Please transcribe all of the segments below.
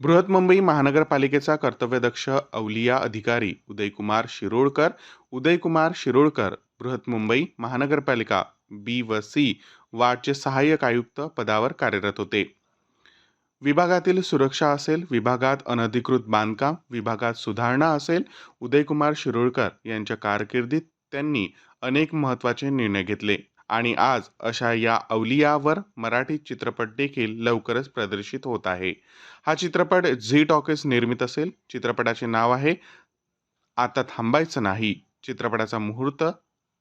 बृहन्मुंबई महानगरपालिकेचा कर्तव्यदक्ष अवलिया अधिकारी उदयकुमार शिरोडकर उदयकुमार शिरोडकर बृहन्मुंबई महानगरपालिका बी व सी वार्डचे सहाय्यक आयुक्त पदावर कार्यरत होते. विभागातील सुरक्षा असेल विभागात अनधिकृत बांधकाम विभागात सुधारणा असेल उदयकुमार शिरोडकर यांच्या कारकिर्दीत त्यांनी अनेक महत्त्वाचे निर्णय घेतले. आणि आज अशा या अवलियावर मराठी चित्रपट देखील लवकरच प्रदर्शित होत आहे. हा चित्रपट झी टॉकीज निर्मित असेल. चित्रपटाचे नाव आहे आता थांबायचं नाही. चित्रपटाचा मुहूर्त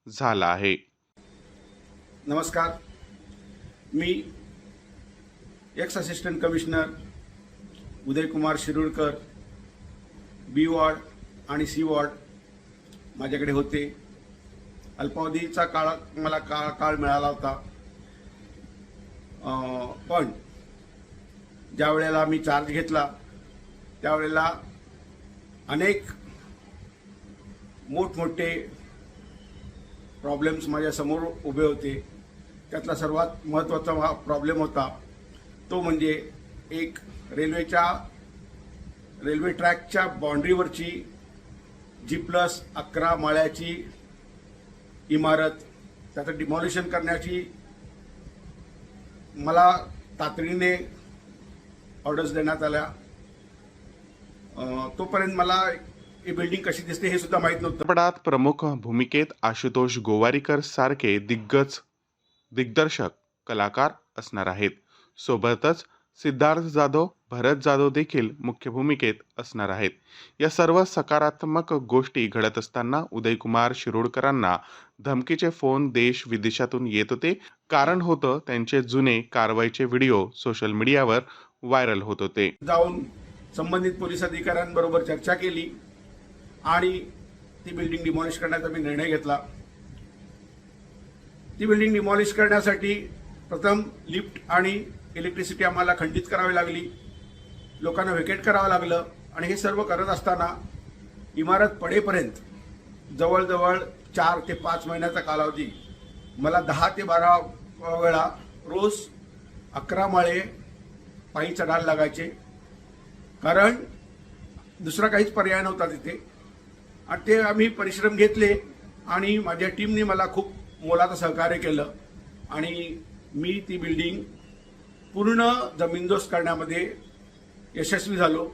झाला आहे. नमस्कार. मी ex assistant commissioner Udaykumar Shirurkar B ward आणि सी वॉर्ड माझ्याकडे होते. अल्पावधीचा काळ मला काळ काळ मिळाला होता. पण ज्या वेळेला मी चार्ज घेतला त्यावेळेला अनेक मोठमोठे प्रॉब्लेम्स माझ्यासमोर उभे होते. त्यातला सर्वात महत्त्वाचा हा प्रॉब्लेम होता तो म्हणजे एक रेल्वेच्या रेल्वे ट्रॅकच्या बाउंड्रीवरची जी प्लस अकरा माळ्याची इमारत त्याचं डिमॉलिशन करण्याची मला तातडीने ऑर्डर्स देण्यात आल्या. तोपर्यंत मला ही बिल्डिंग कशी दिसते हे सुद्धा माहीत नव्हतं. चित्रपटात प्रमुख भूमिकेत आशुतोष गोवारीकर सारखे दिग्गज दिग्दर्शक कलाकार असणार आहेत. सोबतच सिद्धार्थ जाधव भरत जाधव देखील मुख्य भूमिकेत असणार आहेत. या सर्व सकारात्मक गोष्टी घडत असताना उदयकुमार शिरोडकरांना धमकीचे फोन देश विदेशातून येत होते. कारण होतं त्यांचे जुने कारवाईचे व्हिडिओ सोशल मीडियावर व्हायरल होत होते. जाऊन संबंधित पोलीस अधिकाऱ्यांबरोबर चर्चा केली आणि ती बिल्डिंग डिमॉलिश करण्याचा मी निर्णय घेतला. ती बिल्डिंग डिमॉलिश करण्यासाठी प्रथम लिफ्ट आणि इलेक्ट्रिसिटी आम्हाला खंडित करावी लागली. लोकांना व्हेकेट करावं लागलं. आणि हे सर्व करत असताना इमारत पडेपर्यंत जवळजवळ चार ते पाच महिन्याचा कालावधी. मला दहा ते बारा वेळा रोज अकरा माळे पायी चढायला लागायचे. कारण दुसरा काहीच पर्याय नव्हता तिथे. आणि ते आम्ही परिश्रम घेतले आणि माझ्या टीमने मला खूप मोलाचं सहकार्य केलं. आणि मी ती बिल्डिंग पूर्ण जमीनदोस्त करण्यामध्ये यशस्वी झालो.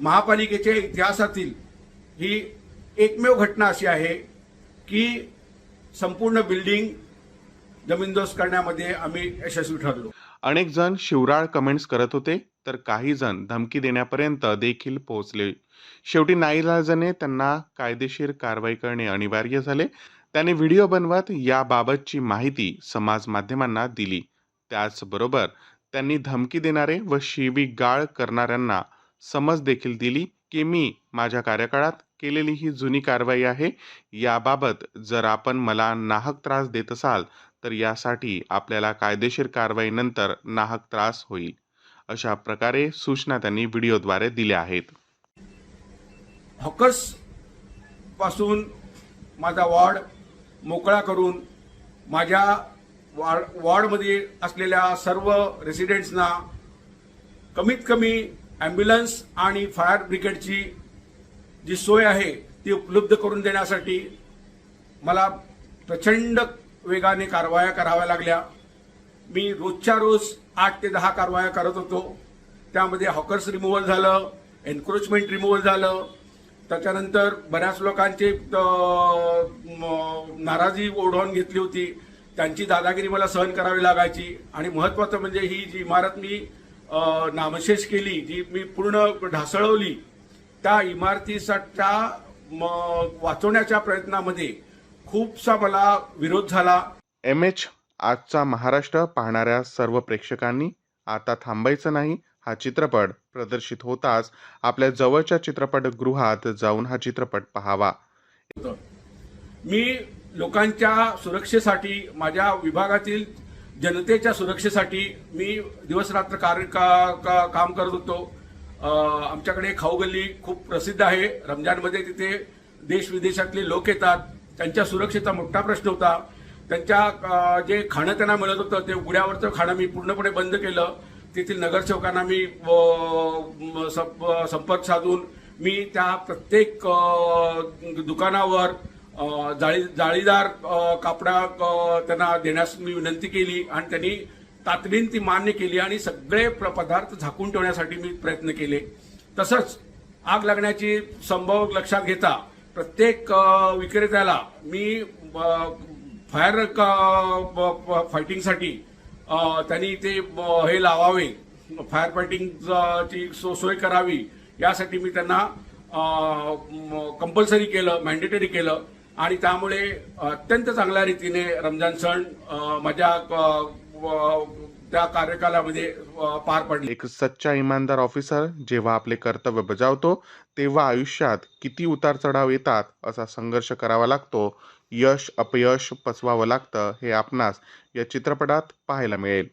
महापालिकेच्या इतिहासातील ही एकमेव घटना अशी आहे की संपूर्ण बिल्डिंग जमीनदोस्त करण्यामध्ये आम्ही यशस्वी ठरलो. अनेक जण शिवराळ कमेंट्स करत होते तर काही जण धमकी देण्यापर्यंत देखील पोहोचले. शेवटी नाईलाजाने त्यांना कायदेशीर कारवाई करणे अनिवार्य झाले. त्याने व्हिडिओ बनवत याबाबतची माहिती समाज माध्यमांना दिली. त्याचबरोबर त्यांनी धमकी देणारे व शिवीगाळ करणाऱ्यांना समज देखील दिली की मी माझ्या कार्यकाळात केलेली ही जुनी कारवाई आहे. याबाबत जर आपण मला नाहक त्रास देत असाल तर यासाठी आपल्याला कायदेशीर कारवाईनंतर नाहक त्रास होईल. अशा प्रकारे सूचना त्यांनी व्हिडिओद्वारे दिल्या आहेत. हॉकर्सपासून माझा वॉर्ड मोकळा करून माझ्या वॉर्ड वॉर्डमध्ये असलेल्या सर्व रेसिडेंट्सना कमीत कमी ॲम्ब्युलन्स आणि फायर ब्रिगेडची जी सोय आहे ती उपलब्ध करून देण्यासाठी मला प्रचंड वेगाने कारवाया कराव्या लागल्या. मी रोजच्या रोज आठ ते दहा कारवाया करत होतो. त्यामध्ये हॉकर्स रिमूव्हल झालं एन्क्रोचमेंट रिमूव्हल झालं. त्याच्यानंतर बऱ्याच लोकांचे म, नाराजी ओढवून घेतली होती. त्यांची दादागिरी मला सहन करावी लागायची. आणि महत्वाचं म्हणजे ही जी इमारत मी नामशेष केली जी मी पूर्ण ढासळवली त्या इमारतीच्या वाचवण्याच्या प्रयत्नामध्ये खूपसा मला विरोध झाला. एम एच आजचा महाराष्ट्र पाहणाऱ्या सर्व प्रेक्षकांनी आता थांबायचं नाही हा चित्रपट प्रदर्शित होताच आपल्या जवळच्या चित्रपटगृहात जाऊन हा चित्रपट पाहावा. मी लोकांच्या सुरक्षेसाठी माझ्या विभागातील जनतेच्या सुरक्षेसाठी मी दिवसरात्र कार्य का, का, काम करत होतो. आमच्याकडे खाऊगल्ली खूप प्रसिद्ध आहे. रमजानमध्ये तिथे देश विदेशातले लोक येतात. त्यांच्या सुरक्षेचा मोठा प्रश्न होता. त्यांच्या जे खाणं त्यांना मिळत होतं ते उघड्यावरचं खाणं मी पूर्णपणे बंद केलं. तेथील नगरसेवकांना मी सं- संपर्क साधून मी त्या प्रत्येक दुकानावर जाळी जाळीदार कापडा त्यांना देण्यास मी विनंती केली आणि त्यांनी तातडीने ती मान्य केली आणि सगळे पदार्थ झाकून ठेवण्यासाठी मी प्रयत्न केले. तसंच आग लागण्याची संभव लक्षात घेता प्रत्येक विक्रेत्याला मी फायर फायटिंगसाठी त्यांनी ते हे लावावे. फायर फायटिंगची सोय करावी. यासाठी मी त्यांना कंपल्सरी केलं मॅन्डेटरी केलं. आणि त्यामुळे अत्यंत चांगल्या रीतीने रमजान सण माझ्या व- त्या कार्यकालामध्ये पार पडले. एक सच्चा इमानदार ऑफिसर जेव्हा आपले कर्तव्य बजावतो तेव्हा आयुष्यात किती उतार चढाव येतात असा संघर्ष करावा लागतो. यश अपयश पचवावं लागतं हे आपणास या चित्रपटात पाहायला मिळेल.